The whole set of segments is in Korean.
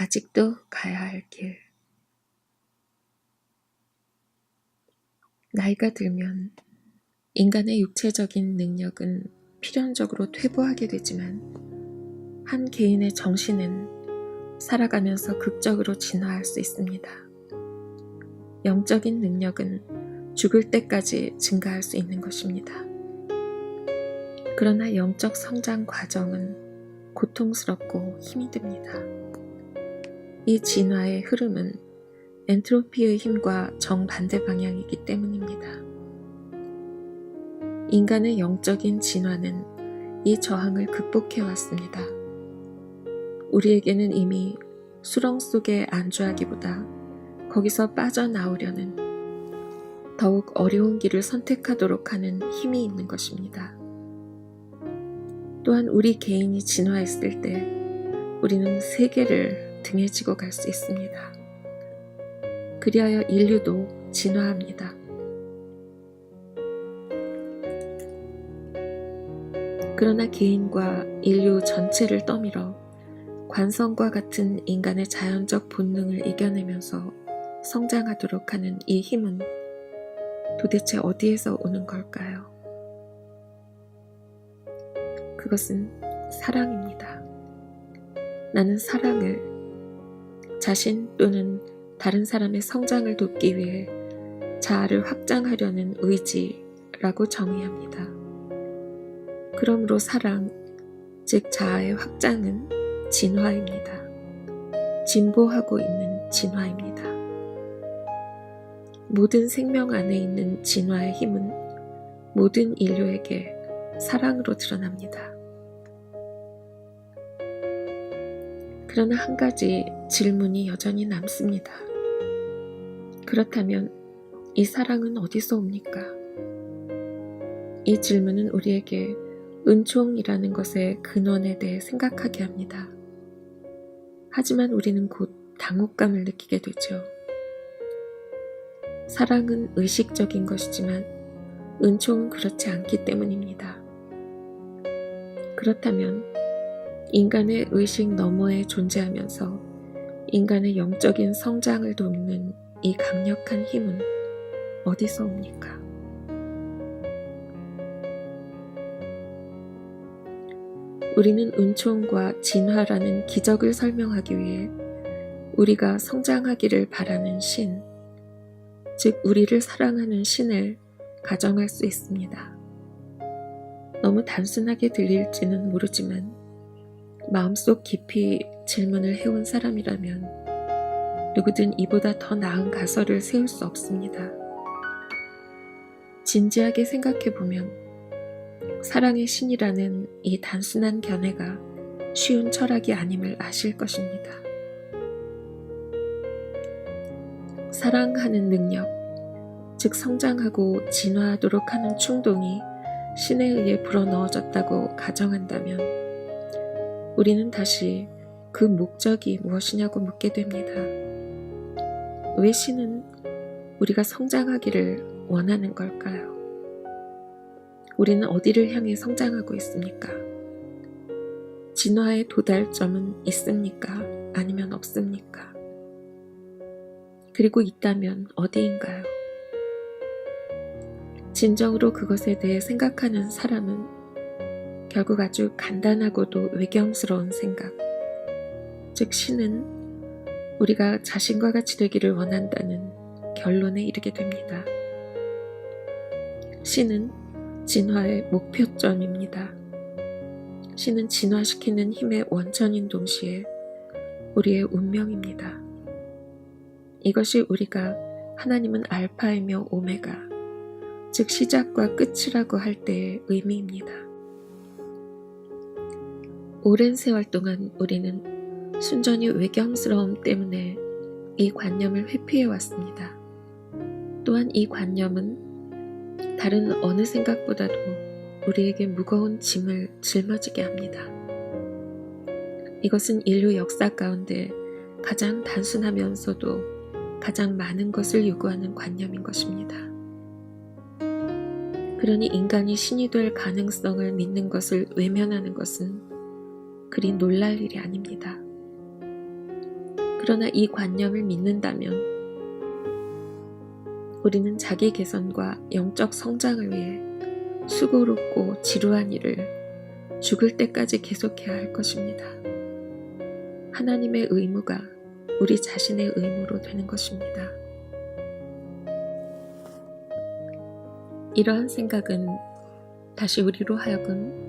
아직도 가야 할 길. 나이가 들면 인간의 육체적인 능력은 필연적으로 퇴보하게 되지만 한 개인의 정신은 살아가면서 극적으로 진화할 수 있습니다. 영적인 능력은 죽을 때까지 증가할 수 있는 것입니다. 그러나 영적 성장 과정은 고통스럽고 힘이 듭니다. 이 진화의 흐름은 엔트로피의 힘과 정반대 방향이기 때문입니다. 인간의 영적인 진화는 이 저항을 극복해 왔습니다. 우리에게는 이미 수렁 속에 안주하기보다 거기서 빠져나오려는 더욱 어려운 길을 선택하도록 하는 힘이 있는 것입니다. 또한 우리 개인이 진화했을 때 우리는 세계를 등에 지고 갈 수 있습니다. 그리하여 인류도 진화합니다. 그러나 개인과 인류 전체를 떠밀어 관성과 같은 인간의 자연적 본능을 이겨내면서 성장하도록 하는 이 힘은 도대체 어디에서 오는 걸까요? 그것은 사랑입니다. 나는 사랑을 자신 또는 다른 사람의 성장을 돕기 위해 자아를 확장하려는 의지라고 정의합니다. 그러므로 사랑, 즉 자아의 확장은 진화입니다. 진보하고 있는 진화입니다. 모든 생명 안에 있는 진화의 힘은 모든 인류에게 사랑으로 드러납니다. 그러나 한 가지 질문이 여전히 남습니다. 그렇다면 이 사랑은 어디서 옵니까? 이 질문은 우리에게 은총이라는 것의 근원에 대해 생각하게 합니다. 하지만 우리는 곧 당혹감을 느끼게 되죠. 사랑은 의식적인 것이지만 은총은 그렇지 않기 때문입니다. 그렇다면 인간의 의식 너머에 존재하면서 인간의 영적인 성장을 돕는 이 강력한 힘은 어디서 옵니까? 우리는 은총과 진화라는 기적을 설명하기 위해 우리가 성장하기를 바라는 신, 즉 우리를 사랑하는 신을 가정할 수 있습니다. 너무 단순하게 들릴지는 모르지만 마음속 깊이 질문을 해온 사람이라면 누구든 이보다 더 나은 가설을 세울 수 없습니다. 진지하게 생각해 보면 사랑의 신이라는 이 단순한 견해가 쉬운 철학이 아님을 아실 것입니다. 사랑하는 능력, 즉 성장하고 진화하도록 하는 충동이 신에 의해 불어넣어졌다고 가정한다면 우리는 다시 그 목적이 무엇이냐고 묻게 됩니다. 왜 신은 우리가 성장하기를 원하는 걸까요? 우리는 어디를 향해 성장하고 있습니까? 진화의 도달점은 있습니까? 아니면 없습니까? 그리고 있다면 어디인가요? 진정으로 그것에 대해 생각하는 사람은 결국 아주 간단하고도 외경스러운 생각, 즉 신은 우리가 자신과 같이 되기를 원한다는 결론에 이르게 됩니다. 신은 진화의 목표점입니다. 신은 진화시키는 힘의 원천인 동시에 우리의 운명입니다. 이것이 우리가 하나님은 알파이며 오메가, 즉 시작과 끝이라고 할 때의 의미입니다. 오랜 세월 동안 우리는 순전히 외경스러움 때문에 이 관념을 회피해 왔습니다. 또한 이 관념은 다른 어느 생각보다도 우리에게 무거운 짐을 짊어지게 합니다. 이것은 인류 역사 가운데 가장 단순하면서도 가장 많은 것을 요구하는 관념인 것입니다. 그러니 인간이 신이 될 가능성을 믿는 것을 외면하는 것은 그리 놀랄 일이 아닙니다. 그러나 이 관념을 믿는다면 우리는 자기 개선과 영적 성장을 위해 수고롭고 지루한 일을 죽을 때까지 계속해야 할 것입니다. 하나님의 의무가 우리 자신의 의무로 되는 것입니다. 이러한 생각은 다시 우리로 하여금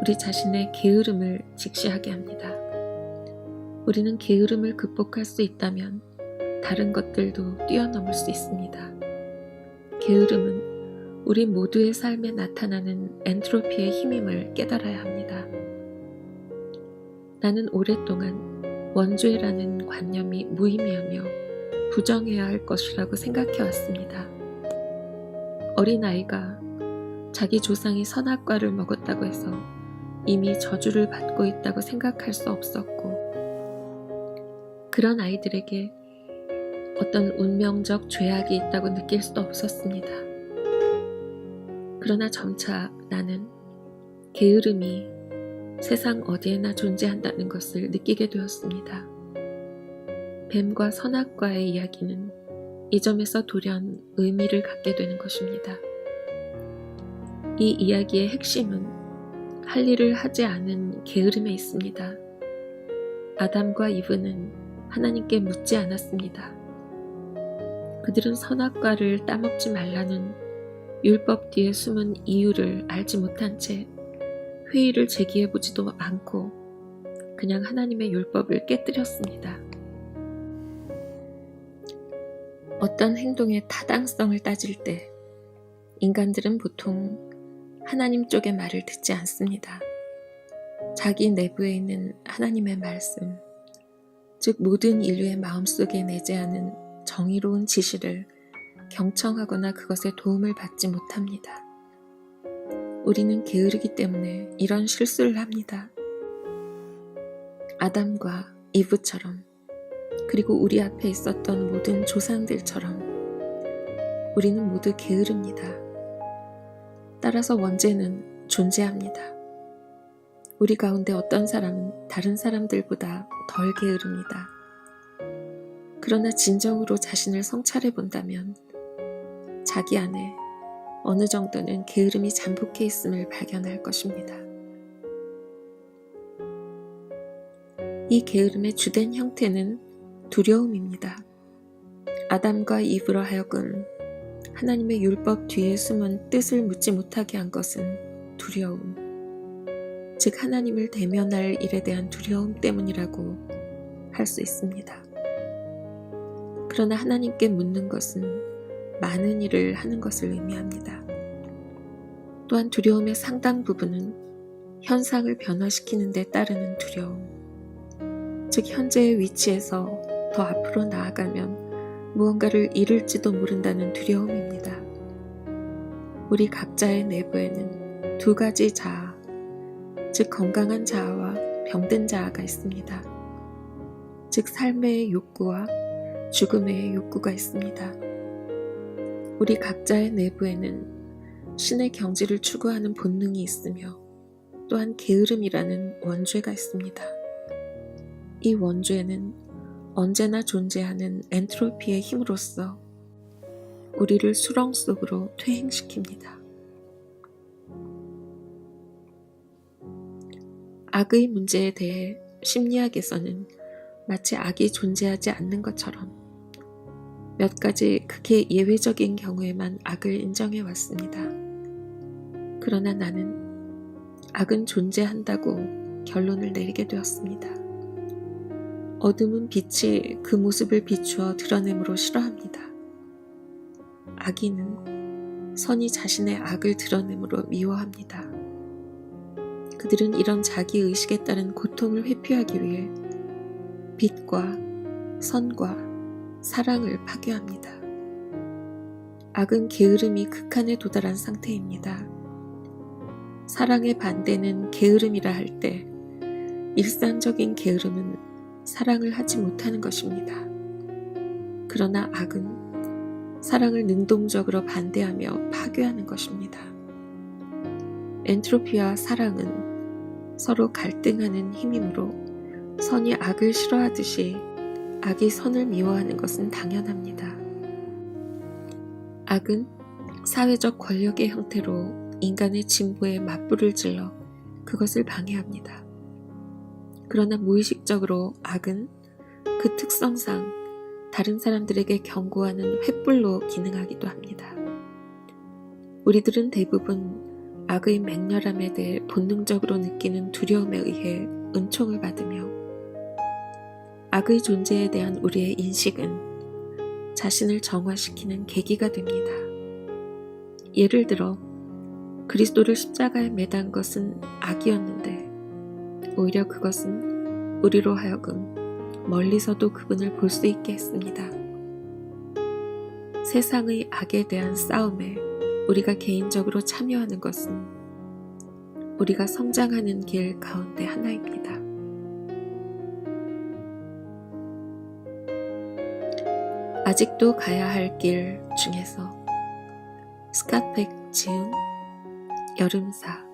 우리 자신의 게으름을 직시하게 합니다. 우리는 게으름을 극복할 수 있다면 다른 것들도 뛰어넘을 수 있습니다. 게으름은 우리 모두의 삶에 나타나는 엔트로피의 힘임을 깨달아야 합니다. 나는 오랫동안 원죄라는 관념이 무의미하며 부정해야 할 것이라고 생각해 왔습니다. 어린아이가 자기 조상이 선악과를 먹었다고 해서 이미 저주를 받고 있다고 생각할 수 없었고, 그런 아이들에게 어떤 운명적 죄악이 있다고 느낄 수도 없었습니다. 그러나 점차 나는 게으름이 세상 어디에나 존재한다는 것을 느끼게 되었습니다. 뱀과 선악과의 이야기는 이 점에서 돌연 의미를 갖게 되는 것입니다. 이 이야기의 핵심은 할 일을 하지 않은 게으름에 있습니다. 아담과 이브는 하나님께 묻지 않았습니다. 그들은 선악과를 따먹지 말라는 율법 뒤에 숨은 이유를 알지 못한 채 회의를 제기해 보지도 않고 그냥 하나님의 율법을 깨뜨렸습니다. 어떤 행동의 타당성을 따질 때 인간들은 보통 하나님 쪽의 말을 듣지 않습니다. 자기 내부에 있는 하나님의 말씀, 즉 모든 인류의 마음속에 내재하는 정의로운 지시를 경청하거나 그것에 도움을 받지 못합니다. 우리는 게으르기 때문에 이런 실수를 합니다. 아담과 이브처럼 그리고 우리 앞에 있었던 모든 조상들처럼 우리는 모두 게으릅니다. 따라서 원죄는 존재합니다. 우리 가운데 어떤 사람은 다른 사람들보다 덜 게으릅니다. 그러나 진정으로 자신을 성찰해 본다면 자기 안에 어느 정도는 게으름이 잠복해 있음을 발견할 것입니다. 이 게으름의 주된 형태는 두려움입니다. 아담과 이브로 하여금 하나님의 율법 뒤에 숨은 뜻을 묻지 못하게 한 것은 두려움. 즉, 하나님을 대면할 일에 대한 두려움 때문이라고 할 수 있습니다. 그러나 하나님께 묻는 것은 많은 일을 하는 것을 의미합니다. 또한 두려움의 상당 부분은 현상을 변화시키는 데 따르는 두려움. 즉, 현재의 위치에서 더 앞으로 나아가면 무언가를 잃을지도 모른다는 두려움입니다. 우리 각자의 내부에는 두 가지 자아, 즉 건강한 자아와 병든 자아가 있습니다. 즉 삶의 욕구와 죽음의 욕구가 있습니다. 우리 각자의 내부에는 신의 경지를 추구하는 본능이 있으며 또한 게으름이라는 원죄가 있습니다. 이 원죄는 언제나 존재하는 엔트로피의 힘으로써 우리를 수렁 속으로 퇴행시킵니다. 악의 문제에 대해 심리학에서는 마치 악이 존재하지 않는 것처럼 몇 가지 극히 예외적인 경우에만 악을 인정해 왔습니다. 그러나 나는 악은 존재한다고 결론을 내리게 되었습니다. 어둠은 빛이 그 모습을 비추어 드러내므로 싫어합니다. 악인은 선이 자신의 악을 드러내므로 미워합니다. 그들은 이런 자기 의식에 따른 고통을 회피하기 위해 빛과 선과 사랑을 파괴합니다. 악은 게으름이 극한에 도달한 상태입니다. 사랑의 반대는 게으름이라 할 때 일상적인 게으름은 사랑을 하지 못하는 것입니다. 그러나 악은 사랑을 능동적으로 반대하며 파괴하는 것입니다. 엔트로피와 사랑은 서로 갈등하는 힘이므로 선이 악을 싫어하듯이 악이 선을 미워하는 것은 당연합니다. 악은 사회적 권력의 형태로 인간의 진보에 맞불을 질러 그것을 방해합니다. 그러나 무의식적으로 악은 그 특성상 다른 사람들에게 경고하는 횃불로 기능하기도 합니다. 우리들은 대부분 악의 맹렬함에 대해 본능적으로 느끼는 두려움에 의해 은총을 받으며 악의 존재에 대한 우리의 인식은 자신을 정화시키는 계기가 됩니다. 예를 들어 그리스도를 십자가에 매단 것은 악이었는데 오히려 그것은 우리로 하여금 멀리서도 그분을 볼 수 있게 했습니다. 세상의 악에 대한 싸움에 우리가 개인적으로 참여하는 것은 우리가 성장하는 길 가운데 하나입니다. 아직도 가야 할 길 중에서 스카펙 지음 여름사